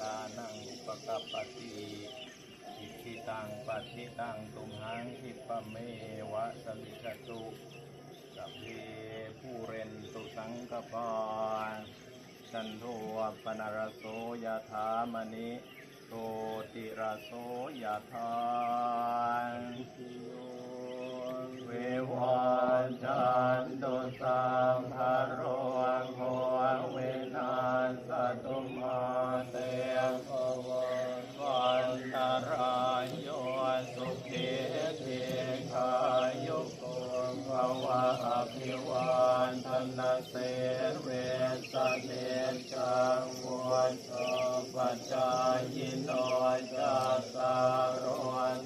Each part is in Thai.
ตานังอุปกัปติอิชิตังปัติตังตุมหังคิปะเมวะสมิจตุสัพเพผู้เรนตุสังกปานสันโทปนารโสยธามณิโตติระโสยธา สุขีเทคายุโกภวะอภิวันธนาเสเวสเนจังวันโตปัจจายโนจัสสาร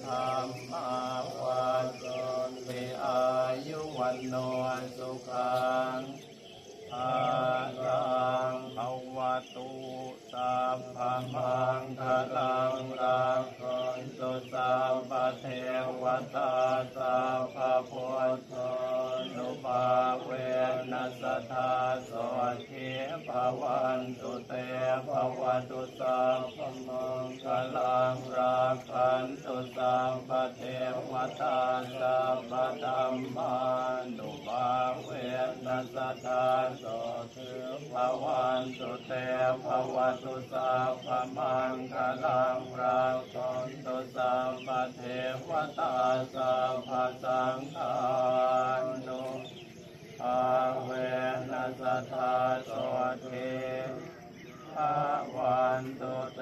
ธรรมาวันโตมีอายุวันโนสุขังอาลังภาวตุสัพพังคลังรักขันตุ สัพพเทวตาสัพพพุทธนุภาเวนัสทธาโสทิภวันตุเตภวตุสัพมังคลังรักขันตุสัพพเทวตาสัพพธรรมานุภาเวนัสทธาโสทิภวันตุเตภวตุสัพพมังคลัง ตาสัพสังฆานุอาเวนัสธาโสเทภวันโตเต